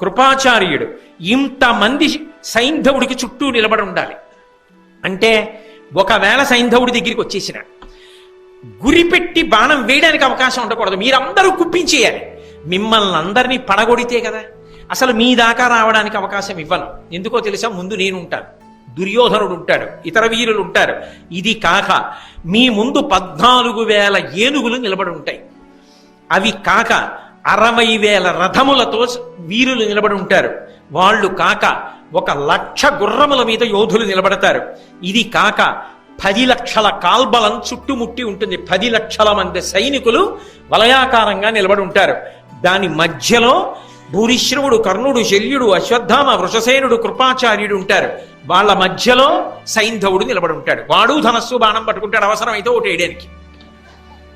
కృపాచార్యుడు ఇంతమంది సైంధవుడికి చుట్టూ నిలబడి ఉండాలి. అంటే ఒకవేళ సైంధవుడి దగ్గరికి వచ్చేసిన గురిపెట్టి బాణం వేయడానికి అవకాశం ఉండకూడదు. మీరందరూ కుప్పించేయాలి. మిమ్మల్ని అందరినీ పడగొడితే కదా. అసలు మీ దాకా రావడానికి అవకాశం ఇవ్వను. ఎందుకో తెలుసా? ముందు నేను ఉంటాను. దుర్యోధనుడు ఉంటాడు. ఇతర వీరులు ఉంటారు. ఇది కాక మీ ముందు పద్నాలుగు వేల ఏనుగులు నిలబడి ఉంటాయి. అవి కాక అరవై వేల రథములతో వీరులు నిలబడి ఉంటారు. వాళ్ళు కాక ఒక లక్ష గుర్రముల మీద యోధులు నిలబడతారు. ఇది కాక పది లక్షల కాల్బలం చుట్టుముట్టి ఉంటుంది. పది లక్షల మంది సైనికులు వలయాకారంగా నిలబడి ఉంటారు. దాని మధ్యలో భూరిశ్రవుడు కర్ణుడు శల్యుడు అశ్వత్థామ వృషసేనుడు కృపాచార్యుడు ఉంటారు. వాళ్ళ మధ్యలో సైంధవుడు నిలబడి ఉంటాడు. వాడు ధనస్సు బాణం పట్టుకుంటాడు. అవసరమైతే ఒకటి వేయడానికి.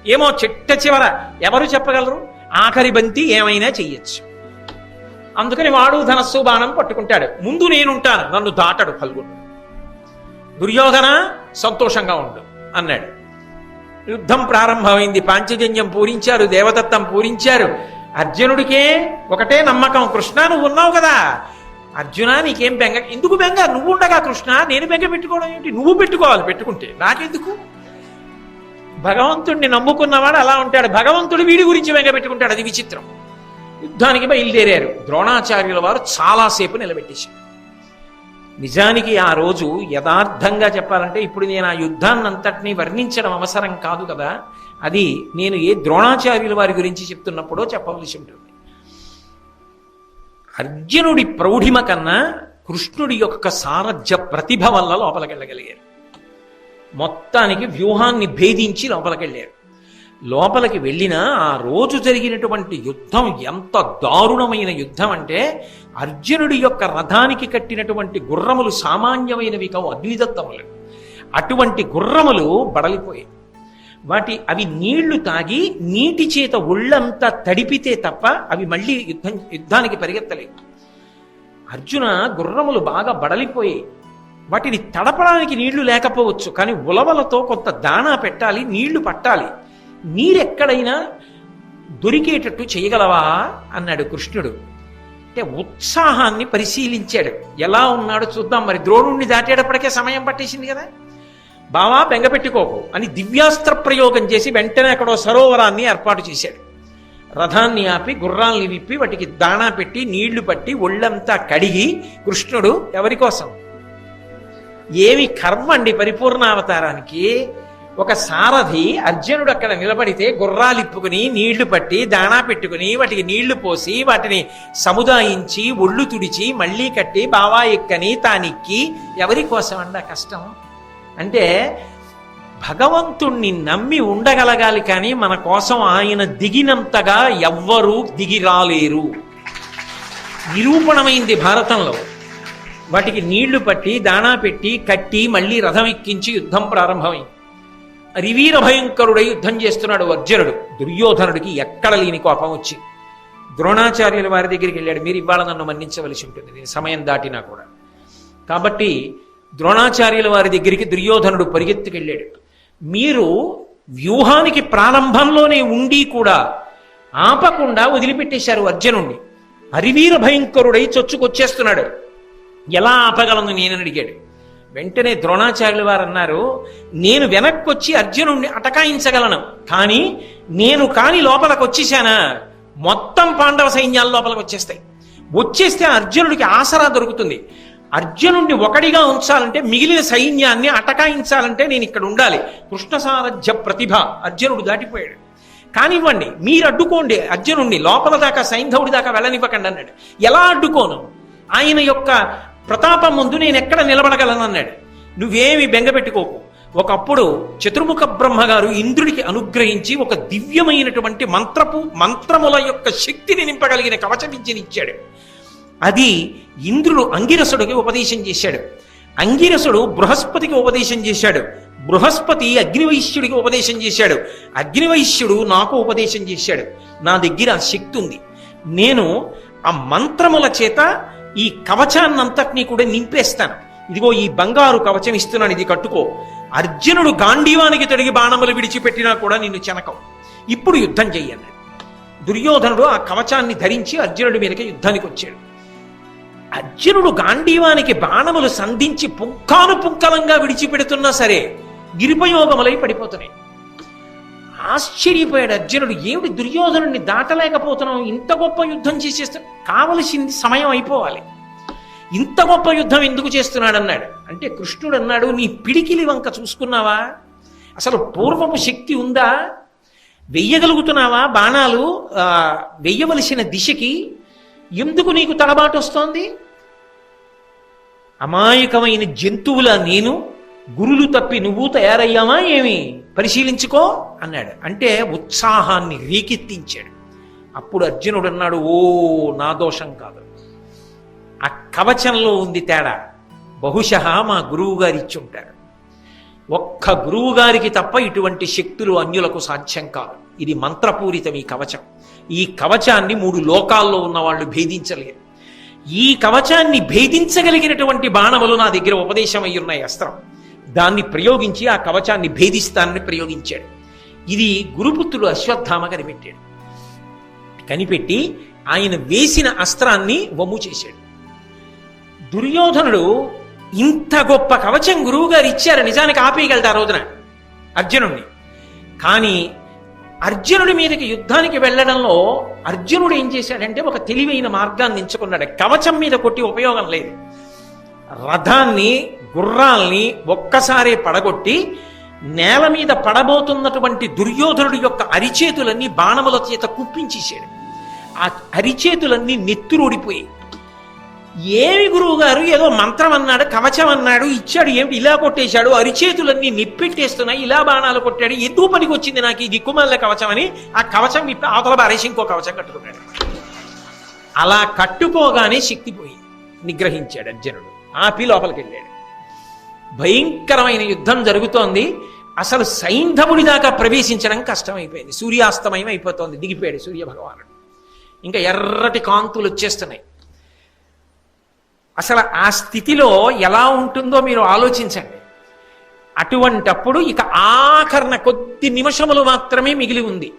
ఏమో చిట్ట చివర ఎవరు చెప్పగలరు? ఆఖరి బంతి ఏమైనా చెయ్యొచ్చు. అందుకని వాడు ధనస్సు బాణం పట్టుకుంటాడు. ముందు నేనుంటాను నన్ను దాటడు ఫల్గుడు. దుర్యోధన సంతోషంగా ఉండు అన్నాడు. యుద్ధం ప్రారంభమైంది పాంచజన్యం పూరించారు దేవదత్తం పూరించారు. అర్జునుడికే ఒకటే నమ్మకం కృష్ణ నువ్వు ఉన్నావు కదా. అర్జున నీకేం బెంగ ఎందుకు బెంగ? నువ్వు ఉండగా కృష్ణ నేను బెంగ పెట్టుకోవడం ఏంటి? నువ్వు పెట్టుకోవాలి పెట్టుకుంటే. నాకెందుకు? భగవంతుడిని నమ్ముకున్నవాడు అలా ఉంటాడు. భగవంతుడు వీడి గురించి వెంగబెట్టుకుంటాడు. అది విచిత్రం. యుద్ధానికి బయలుదేరారు. ద్రోణాచార్యుల వారు చాలాసేపు నిలబెట్టేశారు. నిజానికి ఆ రోజు యథార్థంగా చెప్పాలంటే ఇప్పుడు నేను ఆ యుద్ధాన్నంతటినీ వర్ణించడం అవసరం కాదు కదా. అది నేను ఏ ద్రోణాచార్యుల వారి గురించి చెప్తున్నప్పుడో చెప్పవలసి ఉంటుంది. అర్జునుడి ప్రౌఢిమ కన్నా కృష్ణుడి యొక్క సారథ్య ప్రతిభ వల్ల లోపలికెళ్ళగలిగారు మొత్తానికి వ్యూహాన్ని భేదించి లోపలికెళ్ళారు లోపలికి వెళ్ళిన ఆ రోజు జరిగినటువంటి యుద్ధం ఎంత దారుణమైన యుద్ధం అంటే అర్జునుడి యొక్క రథానికి కట్టినటువంటి గుర్రములు సామాన్యమైనవి కావు అగ్నిదత్తములు అటువంటి గుర్రములు బడలిపోయాయి. వాటి అవి నీళ్ళు తాగి నీటి చేత ఒళ్ళంతా తడిపితే తప్ప అవి మళ్ళీ యుద్ధం యుద్ధానికి పరిగెత్తలేవు అర్జున గుర్రములు బాగా బడలిపోయాయి. వాటిని తడపడానికి నీళ్ళు లేకపోవచ్చు కానీ ఉలవలతో కొంత దాణా పెట్టాలి నీళ్ళు పట్టాలి. నీరెక్కడైనా దొరికేటట్టు చేయగలవా? అన్నాడు కృష్ణుడు. అంటే ఉత్సాహాన్ని పరిశీలించాడు. ఎలా ఉన్నాడో చూద్దాం మరి. ద్రోణుణ్ణి దాటేటప్పటికే సమయం పట్టేసింది కదా. బావా బెంగపెట్టుకోకు అని దివ్యాస్త్ర ప్రయోగం చేసి వెంటనే అక్కడో సరోవరాన్ని ఏర్పాటు చేశాడు. రథాన్ని ఆపి గుర్రాల్ని విప్పి వాటికి దాణా పెట్టి నీళ్ళు పట్టి ఒళ్ళంతా కడిగి కృష్ణుడు ఎవరి కోసం? ఏమి కర్మ అండి పరిపూర్ణావతారానికి? ఒక సారథి అర్జునుడు అక్కడ నిలబడితే గుర్రాలిప్పుకుని నీళ్ళు పట్టి దాణా పెట్టుకుని వాటికి నీళ్ళు పోసి వాటిని సముదాయించి ఒళ్ళు తుడిచి మళ్ళీ కట్టి బావా ఎక్కని తానెక్కి ఎవరి కోసం అండ కష్టం? అంటే భగవంతుణ్ణి నమ్మి ఉండగలగాలి కానీ మన కోసం ఆయన దిగినంతగా ఎవ్వరూ దిగి రాలేరు నిరూపణమైంది భారతంలో. వాటికి నీళ్ళు పట్టి దాణా పెట్టి కట్టి మళ్ళీ రథం ఎక్కించి యుద్ధం ప్రారంభమైంది. రివీర భయంకరుడై యుద్ధం చేస్తున్నాడు అర్జునుడు. దుర్యోధనుడికి ఎక్కడ లేని కోపం వచ్చి ద్రోణాచార్యుల వారి దగ్గరికి వెళ్ళాడు. మీరు ఇవాళ నన్ను మన్నించవలసి ఉంటుంది. నేను సమయం దాటినా కూడా. కాబట్టి ద్రోణాచార్యుల వారి దగ్గరికి దుర్యోధనుడు పరిగెత్తుకెళ్ళాడు. మీరు వ్యూహానికి ప్రారంభంలోనే ఉండి కూడా ఆపకుండా వదిలిపెట్టేశారు అర్జునుణ్ణి. హరివీర భయంకరుడై చొచ్చుకొచ్చేస్తున్నాడు. ఎలా ఆపగలను నేనని అడిగాడు. వెంటనే ద్రోణాచార్యులు వారు అన్నారు నేను వెనక్కొచ్చి అర్జునుడిని అటకాయించగలను కానీ నేను కాని లోపలికి వచ్చేసానా? మొత్తం పాండవ సైన్యాల లోపలికి వచ్చేస్తాయి. వచ్చేస్తే అర్జునుడికి ఆసరా దొరుకుతుంది. అర్జునుడిని ఒకడిగా ఉంచాలంటే మిగిలిన సైన్యాన్ని అటకాయించాలంటే నేను ఇక్కడ ఉండాలి. కృష్ణ సారథ్య ప్రతిభ అర్జునుడు దాటిపోయాడు. కానివ్వండి మీరు అడ్డుకోండి అర్జునుడిని లోపల దాకా సైంధవుడి దాకా వెళ్ళనివ్వకండి అన్నాడు. ఎలా అడ్డుకోను? ఆయన యొక్క ప్రతాపం ముందు నేను ఎక్కడ నిలబడగలను అన్నాడు. నువ్వేమి బెంగపెట్టుకోకు ఒకప్పుడు చతుర్ముఖ బ్రహ్మగారు ఇంద్రుడికి అనుగ్రహించి ఒక దివ్యమైనటువంటి మంత్రపు మంత్రముల యొక్క శక్తిని నింపగలిగిన కవచ విద్యనిచ్చాడు. అది ఇంద్రుడు అంగిరసుడికి ఉపదేశం చేశాడు. అంగిరసుడు బృహస్పతికి ఉపదేశం చేశాడు. బృహస్పతి అగ్నివైశ్యుడికి ఉపదేశం చేశాడు. అగ్నివైశ్యుడు నాకు ఉపదేశం చేశాడు. నా దగ్గర ఆ శక్తి ఉంది. నేను ఆ మంత్రముల చేత ఈ కవచాన్నంతటినీ కూడా నింపేస్తాను. ఇదిగో ఈ బంగారు కవచం ఇస్తున్నాను ఇది కట్టుకో. అర్జునుడు గాంధీవానికి తొడిగి బాణములు విడిచిపెట్టినా కూడా నిన్ను చెనకవు. ఇప్పుడు యుద్ధం చెయ్యన్నాడు దుర్యోధనుడు ఆ కవచాన్ని ధరించి అర్జునుడి మీదకి యుద్ధానికి వచ్చాడు. అర్జునుడు గాంధీవానికి బాణములు సంధించి పుంకాను పుంకలంగా విడిచిపెడుతున్నా సరే గిరిపయోగములై పడిపోతున్నాయి. ఆశ్చర్యపోయాడు అర్జునుడు. ఏమిటి దుర్యోధనుడిని దాటలేకపోతున్నాం ఇంత గొప్ప యుద్ధం చేసేస్తా కావలసింది సమయం అయిపోవాలి. ఇంత గొప్ప యుద్ధం ఎందుకు చేస్తున్నాడు అన్నాడు అంటే కృష్ణుడు అన్నాడు నీ పిడికిలి వంక చూసుకున్నావా? అసలు పూర్వపు శక్తి ఉందా? వెయ్యగలుగుతున్నావా బాణాలు? వెయ్యవలసిన దిశకి ఎందుకు నీకు తడబాటు వస్తోంది? అమాయకమైన జంతువుల నేను గురులు తప్పి నువ్వు తయారయ్యావా ఏమి? పరిశీలించుకో అన్నాడు. అంటే ఉత్సాహాన్ని రీకెత్తించాడు. అప్పుడు అర్జునుడు అన్నాడు ఓ నా దోషం కాదు. ఆ కవచంలో ఉంది తేడా. బహుశ మా గురువు గారు ఇచ్చి ఉంటారు. ఒక్క గురువు గారికి తప్ప ఇటువంటి శక్తులు అన్యులకు సాధ్యం కాదు. ఇది మంత్రపూరితం ఈ కవచం. ఈ కవచాన్ని మూడు లోకాల్లో ఉన్న వాళ్ళు భేదించలేరు. ఈ కవచాన్ని భేదించగలిగినటువంటి బాణములు నా దగ్గర ఉపదేశం అయి ఉన్నాయి అస్త్రం. దాన్ని ప్రయోగించి ఆ కవచాన్ని భేదిస్తానని ప్రయోగించాడు. ఇది గురుపుత్రుడు అశ్వత్థామ కనిపెట్టాడు. కనిపెట్టి ఆయన వేసిన అస్త్రాన్ని వమ్ము చేశాడు. దుర్యోధనుడు ఇంత గొప్ప కవచం గురువుగారు ఇచ్చారు నిజానికి ఆపేయగలడు ఆ రోజున? అర్జునుడిని కానీ అర్జునుడి మీదకి యుద్ధానికి వెళ్ళడంలో అర్జునుడు ఏం చేశాడంటే ఒక తెలివైన మార్గాన్ని ఎంచుకున్నాడు. కవచం మీద కొట్టి ఉపయోగం లేదు. రథాన్ని గుర్రాల్ని ఒక్కసారే పడగొట్టి నేల మీద పడబోతున్నటువంటి దుర్యోధనుడి యొక్క అరిచేతులన్నీ బాణముల చేత కుప్పించేశాడు. ఆ అరిచేతులన్నీ నెత్తురుడిపోయి ఏమి గురువు గారు ఏదో మంత్రం అన్నాడు కవచం అన్నాడు ఇచ్చాడు ఏమిటి ఇలా కొట్టేశాడు అరిచేతులన్నీ నిప్పెట్టేస్తున్నాయి ఇలా బాణాలు కొట్టాడు ఎందుకు పనికి వచ్చింది నాకు ఈ దిక్కుమల్ల కవచం అని? ఆ కవచం విప్పి అవతల బారేసి ఇంకో కవచం కట్టుకున్నాడు. అలా కట్టుకోగానే శక్తి పోయింది. నిగ్రహించాడు అర్జునుడు. ఆపి లోపలికి వెళ్ళాడు భయంకరమైన యుద్ధం జరుగుతోంది. అసలు సైంధవుడి దాకా ప్రవేశించడం కష్టమైపోయింది. సూర్యాస్తమయం అయిపోతోంది. దిగిపోయాడు సూర్యభగవానుడు. ఇంకా ఎర్రటి కాంతులు వచ్చేస్తున్నాయి. అసలు ఆ స్థితిలో ఎలా ఉంటుందో మీరు ఆలోచించండి. అటువంటప్పుడు ఇక ఆఖరణ కొద్ది నిమిషములు మాత్రమే మిగిలి ఉంది.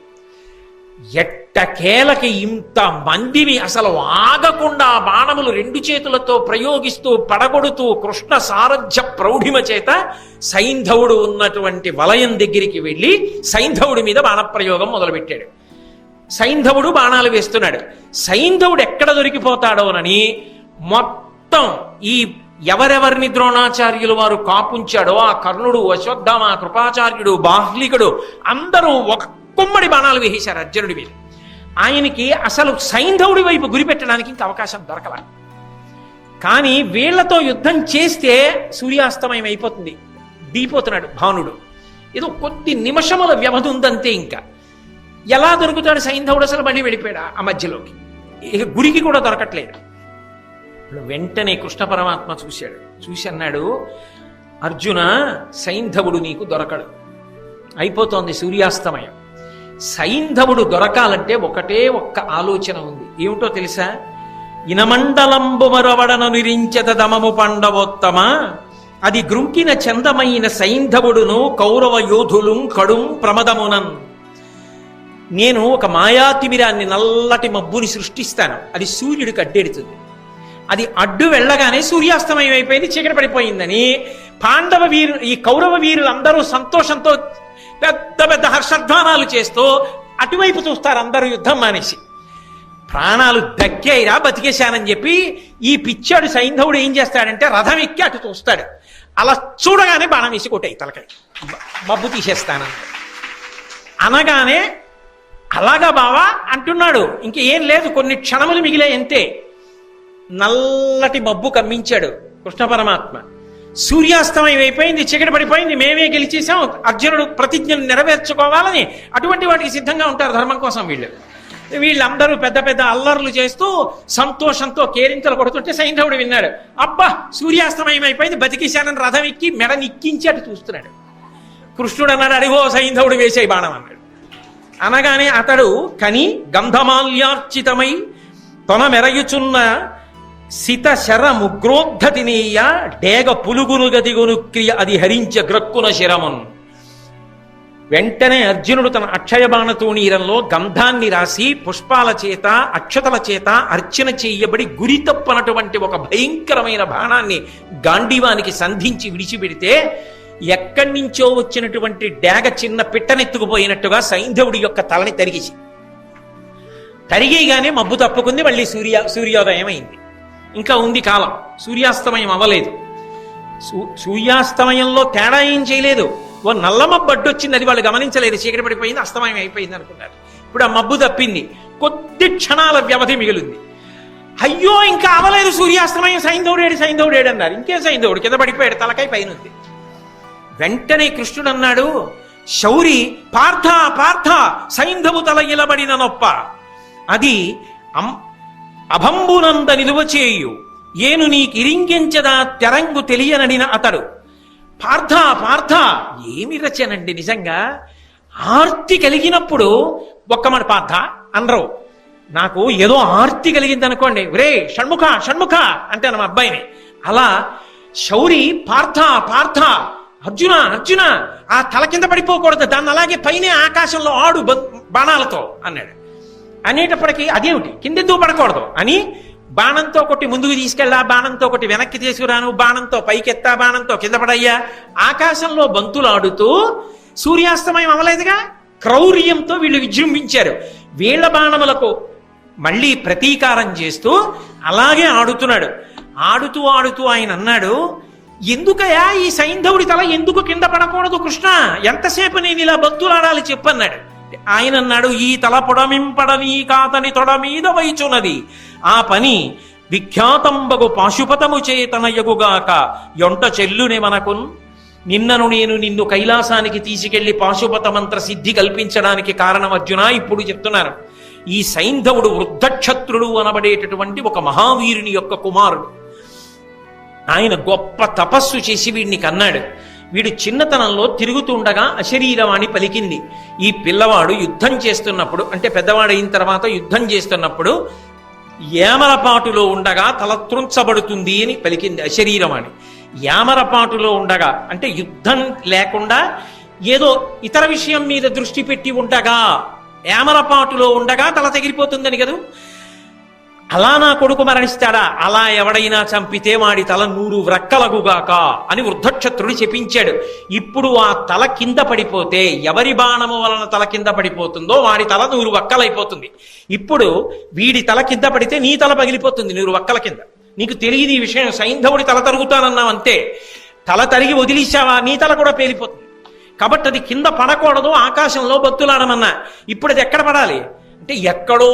ఎట్టకేలకి ఇంత మందిని అసలు ఆగకుండా బాణములు రెండు చేతులతో ప్రయోగిస్తూ పడగొడుతూ కృష్ణ సారథ్య ప్రౌఢిమ చేత సైంధవుడు ఉన్నటువంటి వలయం దగ్గరికి వెళ్ళి సైంధవుడి మీద బాణప్రయోగం మొదలుపెట్టాడు. సైంధవుడు బాణాలు వేస్తున్నాడు. సైంధవుడు ఎక్కడ దొరికిపోతాడోనని మొత్తం ఈ ఎవరెవరిని ద్రోణాచార్యులు వారు కాపుంచాడో ఆ కర్ణుడు అశ్వత్థామ కృపాచార్యుడు బాహ్లికుడు అందరూ ఒక కుమ్మడి బాణాలు వేసేశారు అర్జునుడి మీద. ఆయనకి అసలు సైంధవుడి వైపు గురిపెట్టడానికి ఇంకా అవకాశం దొరకల. కానీ వీళ్ళతో యుద్ధం చేస్తే సూర్యాస్తమయం అయిపోతుంది. దిగిపోతున్నాడు భానుడు. ఏదో కొద్ది నిమిషముల వ్యవధి ఉందంతే ఇంకా. ఎలా దొరుకుతాడు సైంధవుడు అసలు? మళ్ళీ వెళ్ళిపోయాడు ఆ మధ్యలోకి? ఇక గురికి కూడా దొరకట్లేదు. ఇప్పుడు వెంటనే కృష్ణ పరమాత్మ చూశాడు. చూసి అన్నాడు అర్జున సైంధవుడు నీకు దొరకడు. అయిపోతోంది సూర్యాస్తమయం. సైంధవుడు దొరకాలంటే ఒకటే ఒక్క ఆలోచన ఉంది. ఏమిటో తెలుసా? ఇనమండలంబు మరవడన నిరించత దమము పండవోత్తమ. అది గ్రుంకిన చందమైన సైంధవుడును కౌరవ యోధులు కడుం ప్రమదమునన్ నేను ఒక మాయాతిమిరాన్ని నల్లటి మబ్బుని సృష్టిస్తాను. అది సూర్యుడికి అడ్డెడుతుంది అది అడ్డు వెళ్ళగానే సూర్యాస్తమయం అయిపోయింది చీకటి పడిపోయిందని. పాండవ వీరు ఈ కౌరవ వీరులందరూ సంతోషంతో పెద్ద పెద్ద హర్షధ్వానాలు చేస్తూ అటువైపు చూస్తారు అందరూ యుద్ధం మానేసి. ప్రాణాలు దక్కాయిరా బతికేశానని చెప్పి ఈ పిచ్చాడు సైంధవుడు ఏం చేస్తాడంటే రథం ఎక్కి అటు చూస్తాడు. అలా చూడగానే బాణం వేసి కొట్టాయి తలకాయ. మబ్బు తీసేస్తానని. అనగానే అలాగా బావా అంటున్నాడు. ఇంక ఏం లేదు కొన్ని క్షణములు మిగిలే అంతే. నల్లటి మబ్బు కమ్మించాడు కృష్ణ పరమాత్మ. సూర్యాస్తమయం అయిపోయింది చీకటి పడిపోయింది మేమే గెలిచేసాం అర్జునుడు ప్రతిజ్ఞను నెరవేర్చుకోవాలని అటువంటి వాటికి సిద్ధంగా ఉంటారు ధర్మం కోసం వీళ్ళు. వీళ్ళందరూ పెద్ద పెద్ద అల్లర్లు చేస్తూ సంతోషంతో కేరింతలు కొడుతుంటే సైంధవుడు విన్నాడు అబ్బా సూర్యాస్తమయం అయిపోయింది బతికిశానని రథం ఎక్కి మెడ నిక్కించి అటు చూస్తున్నాడు. కృష్ణుడు అన్నాడు అడిగో సైంధవుడు వేసే బాణం అన్నాడు. అనగానే అతడు కని గంధమాల్యార్చితమై తొన మెరయుచున్న శర ముగ్రోద్ధతినీయ డేగ పులుగును గదిగును క్రియ అది హరించ గ్రక్కున శరమున్. వెంటనే అర్జునుడు తన అక్షయ బాణతూణీరంలో గంధాన్ని రాసి పుష్పాల చేత అక్షతల చేత అర్చన చేయబడి గురి తప్పనటువంటి ఒక భయంకరమైన బాణాన్ని గాంధీవానికి సంధించి విడిచిపెడితే ఎక్కడి నుంచో వచ్చినటువంటి డేగ చిన్న పిట్టనెత్తుకుపోయినట్టుగా సైంధవుడి యొక్క తలని తరిగేసి. తరిగేయగానే మబ్బు తప్పుకుంది మళ్ళీ సూర్య సూర్యోదయం అయింది ఇంకా ఉంది కాలం. సూర్యాస్తమయం అవ్వలేదు. సూ- సూర్యాస్తమయంలో తేడా ఏం చేయలేదు. ఓ నల్ల మబ్బు అడ్డొచ్చింది అది వాళ్ళు గమనించలేదు. చీకటి పడిపోయింది అస్తమయం అయిపోయింది అనుకున్నారు. ఇప్పుడు ఆ మబ్బు తప్పింది. కొద్ది క్షణాల వ్యవధి మిగిలింది. అయ్యో ఇంకా అవలేదు సూర్యాస్తమయం. సైంధవుడేడు సైంధవుడేడు అన్నారు. ఇంకేం సైంధవుడు కింద పడిపోయాడు తలకాయ పైన ఉంది. వెంటనే కృష్ణుడు అన్నాడు శౌరి పార్థ పార్థ సైంధవు తల ఇలబడిన నొప్ప. అది అం అభంబునంద నిలువ చేయు. ఏను నీకిరింగించదా తెరంగు తెలియనడిన అతడు. పార్థ పార్థ ఏమి రచనండి నిజంగా? ఆర్తి కలిగినప్పుడు ఒక్క పార్థ అనరు. నాకు ఏదో ఆర్తి కలిగింది అనుకోండి రే షణ్ముఖ షణ్ముఖ అంటే నా అబ్బాయిని. అలా శౌరి పార్థ పార్థ అర్జున అర్జున ఆ తల కింద పడిపోకూడదు. దాన్ని అలాగే పైనే ఆకాశంలో ఆడు బ- బాణాలతో అన్నాడు. అనేటప్పటికీ అదేమిటి కిందెందుకు పడకూడదు. అని బాణంతో కొట్టి ముందుకు తీసుకెళ్ళా బాణంతో కొట్టి వెనక్కి తీసుకురాను బాణంతో పైకెత్తా బాణంతో కింద పడయ్యా. ఆకాశంలో బంతులు ఆడుతూ సూర్యాస్తమయం అవ్వలేదుగా? క్రౌర్యంతో వీళ్ళు విజృంభించారు. వీళ్ళ బాణములకు మళ్ళీ ప్రతీకారం చేస్తూ అలాగే ఆడుతున్నాడు. ఆడుతూ ఆడుతూ ఆయన అన్నాడు ఎందుకయా ఈ సైంధవుడి తల ఎందుకు కింద పడకూడదు కృష్ణ? ఎంతసేపు నేను ఇలా బంతులాడాలి చెప్పన్నాడు. ఆయన అన్నాడు ఈ తల పొడమింపడని కాతని తొడ మీద వైచున్నది. ఆ పని విఖ్యాతంబగు పాశుపతము చేతనయగుగాక యొంట చెల్లునే మనకున్ నిన్నను నేను నిన్ను కైలాసానికి తీసుకెళ్ళి పాశుపత మంత్ర సిద్ధి కల్పించడానికి కారణం అర్జున ఇప్పుడు చెప్తున్నాను ఈ సైంధవుడు వృద్ధక్షత్రుడు అనబడేటటువంటి ఒక మహావీరుని యొక్క కుమారుడు. ఆయన గొప్ప తపస్సు చేసి వీడిని కన్నాడు. వీడు చిన్నతనంలో తిరుగుతుండగా అశరీరవాణి పలికింది. ఈ పిల్లవాడు యుద్ధం చేస్తున్నప్పుడు అంటే పెద్దవాడైన తర్వాత యుద్ధం చేస్తున్నప్పుడు యామరపాటులో ఉండగా తలత్రుంచబడుతుంది అని పలికింది అశరీరవాణి. యామరపాటులో ఉండగా అంటే యుద్ధం లేకుండా ఏదో ఇతర విషయం మీద దృష్టి పెట్టి ఉండగా యామరపాటులో ఉండగా తల తగిలిపోతుందని కదా? అలా నా కొడుకు మరణిస్తాడా? అలా ఎవడైనా చంపితే వాడి తల నూరు వ్రక్కలగుగాక అని వృద్ధక్షత్రుడు చెప్పించాడు. ఇప్పుడు ఆ తల కింద పడిపోతే ఎవరి బాణము వలన తల కింద పడిపోతుందో వాడి తల నూరు వక్కలైపోతుంది. ఇప్పుడు వీడి తల కింద పడితే నీ తల పగిలిపోతుంది నూరు వక్కల కింద. నీకు తెలియదు ఈ విషయం. సైంధవుడి తల తరుగుతానన్నావు అంతే. తల తరిగి వదిలేసావా నీ తల కూడా పేలిపోతుంది. కాబట్టి అది కింద పడకూడదు. ఆకాశంలో బత్తులాడమన్నా. ఇప్పుడు అది ఎక్కడ పడాలి? అంటే ఎక్కడో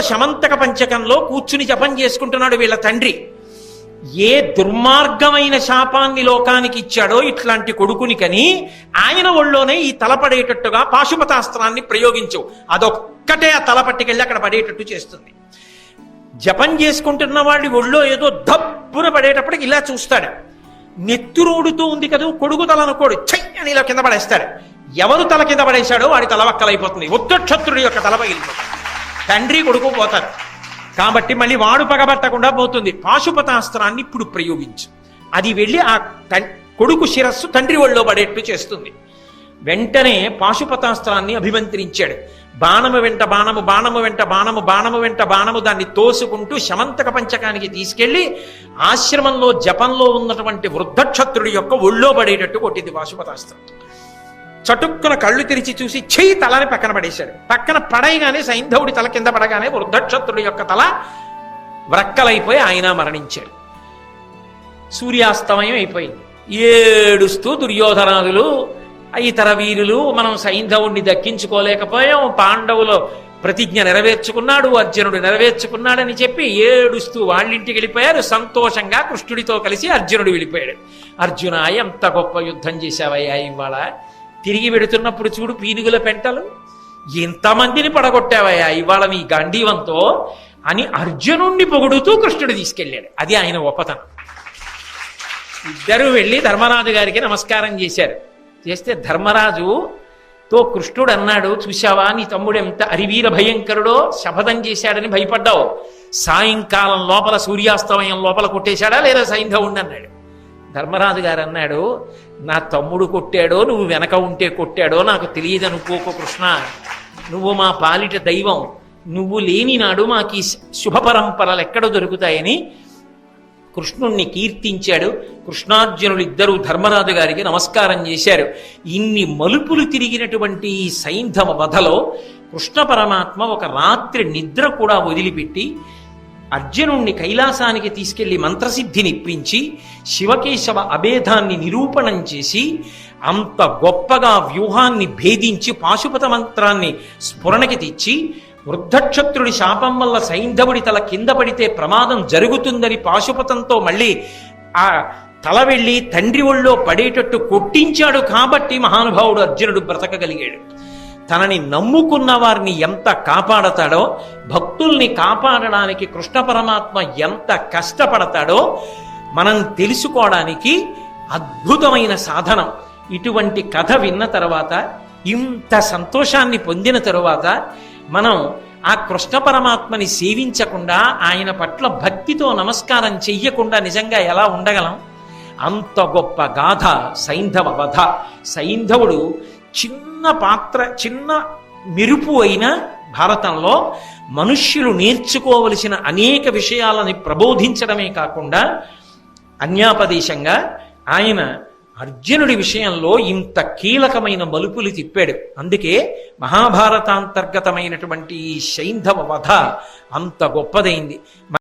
శమంతక పంచకంలో కూర్చుని జపం చేసుకుంటున్నాడు వీళ్ళ తండ్రి. ఏ దుర్మార్గమైన శాపాన్ని లోకానికి ఇచ్చాడో ఇట్లాంటి కొడుకుని కని ఆయన ఒళ్ళోనే ఈ తలపడేటట్టుగా పాశుపతాస్త్రాన్ని ప్రయోగించు. అదొక్కటే ఆ తల పట్టుకెళ్ళి అక్కడ పడేటట్టు చేస్తుంది. జపం చేసుకుంటున్న వాడి ఒళ్ళో ఏదో దబ్బున పడేటప్పటికి ఇలా చూస్తాడు. నెత్తురోడుతూ ఉంది కదా కొడుకు తలనుకోడు చెయ్యి అని ఇలా కింద పడేస్తాడు. ఎవరు తల కింద పడేశాడో వాడి తల వక్కలైపోతుంది. ఉత్తక్షత్రుడి యొక్క తల పగిలిపోతుంది. తండ్రి కొడుకు పోతారు. కాబట్టి మళ్ళీ వాడు పగబట్టకుండా పోతుంది. పాశుపతాస్త్రాన్ని ఇప్పుడు ప్రయోగించు. అది వెళ్ళి ఆ కొడుకు శిరస్సు తండ్రి ఒళ్ళో పడేట్టు చేస్తుంది. వెంటనే పాశుపతాస్త్రాన్ని అభిమంత్రించాడు. బాణము వెంట బాణము బాణము వెంట బాణము బాణము వెంట బాణము దాన్ని తోసుకుంటూ శమంతక పంచకానికి తీసుకెళ్ళి ఆశ్రమంలో జపంలో ఉన్నటువంటి వృద్ధక్షత్రుడి యొక్క ఒళ్ళో పడేటట్టు కొట్టింది పాశుపతాస్త్రం. చటుక్కున కళ్ళు తెరిచి చూసి చెయ్యి తలని పక్కన పడేశాడు. పక్కన పడైగానే సైంధవుడి తల కింద పడగానే వృద్ధక్షత్రుడి యొక్క తల వ్రక్కలైపోయి ఆయన మరణించాడు. సూర్యాస్తమయం అయిపోయింది. ఏడుస్తూ దుర్యోధనాదులు ఇతర వీరులు మనం సైంధవుణ్ణి దక్కించుకోలేకపోయాం పాండవులు ప్రతిజ్ఞ నెరవేర్చుకున్నాడు అర్జునుడు నెరవేర్చుకున్నాడని చెప్పి ఏడుస్తూ వాళ్ళింటికి వెళ్ళిపోయారు. సంతోషంగా కృష్ణుడితో కలిసి అర్జునుడు వెళ్ళిపోయాడు. అర్జున ఎంత గొప్ప యుద్ధం చేశావయ్యా ఇవాళ. తిరిగి పెడుతున్నప్పుడు చూడు పీనుగుల పెంటలు? ఎంతమందిని పడగొట్టావయ్యా ఇవాళ నీ గాంధీవంతో అని అర్జునుణ్ణి పొగుడుతూ కృష్ణుడు తీసుకెళ్ళాడు. అది ఆయన ఉపతనం ఇద్దరు వెళ్ళి ధర్మరాజు గారికి నమస్కారం చేశారు. చేస్తే ధర్మరాజు తో కృష్ణుడు అన్నాడు చూశావా నీ తమ్ముడు ఎంత అరివీర భయంకరుడో శపథం చేశాడని భయపడ్డావు. సాయంకాలం లోపల సూర్యాస్తమయం లోపల కొట్టేశాడా లేదా సైంధవుణ్ణి? అన్నాడు. ధర్మరాజు గారు అన్నాడు నా తమ్ముడు కొట్టాడో నువ్వు వెనక ఉంటే కొట్టాడో నాకు తెలియదు అనుకోకు కృష్ణ. నువ్వు మా పాలిట దైవం. నువ్వు లేని నాడు మాకు ఈ శుభ పరంపరలు ఎక్కడ దొరుకుతాయని కృష్ణుణ్ణి కీర్తించాడు. కృష్ణార్జునులు ఇద్దరు ధర్మరాజు గారికి నమస్కారం చేశారు. ఇన్ని మలుపులు తిరిగినటువంటి ఈ సైంధవ వధలో కృష్ణ పరమాత్మ ఒక రాత్రి నిద్ర కూడా వదిలిపెట్టి అర్జునుణ్ణి కైలాసానికి తీసుకెళ్ళి మంత్రసిద్ధినిప్పించి శివకేశవ అభేదాన్ని నిరూపణం చేసి అంత గొప్పగా వ్యూహాన్ని భేదించి పాశుపత మంత్రాన్ని స్ఫురణకి తెచ్చి వృద్ధక్షత్రుడి శాపం వల్ల సైంధవుడి తల కింద పడితే ప్రమాదం జరుగుతుందని పాశుపతంతో మళ్ళీ ఆ తల వెళ్ళి తండ్రి ఒళ్ళో పడేటట్టు కొట్టించాడు కాబట్టి మహానుభావుడు అర్జునుడు బ్రతకగలిగాడు. తనని నమ్ముకున్న వారిని ఎంత కాపాడతాడో భక్తుల్ని కాపాడడానికి కృష్ణ పరమాత్మ ఎంత కష్టపడతాడో మనం తెలుసుకోవడానికి అద్భుతమైన సాధనం. ఇటువంటి కథ విన్న తర్వాత ఇంత సంతోషాన్ని పొందిన తరువాత మనం ఆ కృష్ణ పరమాత్మని సేవించకుండా ఆయన పట్ల భక్తితో నమస్కారం చెయ్యకుండా నిజంగా ఎలా ఉండగలం? అంత గొప్ప గాథ సైంధవ వధ. సైంధవుడు చిన్న పాత్ర చిన్న మెరుపు అయిన భారతంలో మనుష్యులు నేర్చుకోవలసిన అనేక విషయాలని ప్రబోధించడమే కాకుండా అన్యాపదేశంగా ఆయన అర్జునుడి విషయంలో ఇంత కీలకమైన మలుపులు తిప్పాడు. అందుకే మహాభారతాంతర్గతమైనటువంటి ఈ సైంధవ వధ అంత గొప్పదైంది.